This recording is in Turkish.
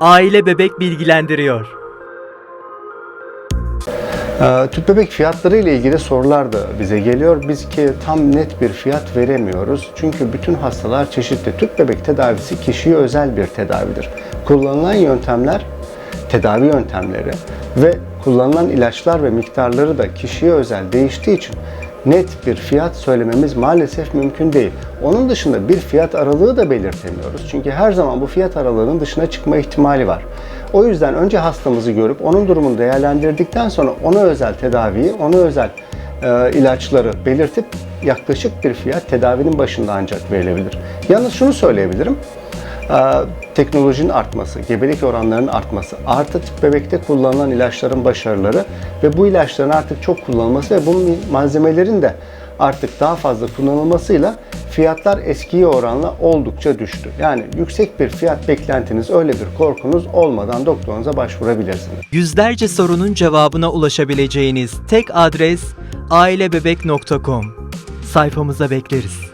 Aile Bebek bilgilendiriyor. Ee, Tüp bebek fiyatları ile ilgili sorular da bize geliyor. Biz ki tam net bir fiyat veremiyoruz. Çünkü bütün hastalar çeşitli. Tüp bebek tedavisi kişiye özel bir tedavidir. Kullanılan yöntemler tedavi yöntemleri ve kullanılan ilaçlar ve miktarları da kişiye özel değiştiği için net bir fiyat söylememiz maalesef mümkün değil. Onun dışında bir fiyat aralığı da belirtemiyoruz. Çünkü her zaman bu fiyat aralığının dışına çıkma ihtimali var. O yüzden önce hastamızı görüp onun durumunu değerlendirdikten sonra ona özel tedaviyi, ona özel e, ilaçları belirtip yaklaşık bir fiyat tedavinin başında ancak verilebilir. Yalnız şunu söyleyebilirim. Ee, teknolojinin artması, gebelik oranlarının artması, artı tüp bebekte kullanılan ilaçların başarıları ve bu ilaçların artık çok kullanılması ve bu malzemelerin de artık daha fazla kullanılmasıyla fiyatlar eskiye oranla oldukça düştü. Yani yüksek bir fiyat beklentiniz, öyle bir korkunuz olmadan doktorunuza başvurabilirsiniz. Yüzlerce sorunun cevabına ulaşabileceğiniz tek adres ailebebek.com. Sayfamıza bekleriz.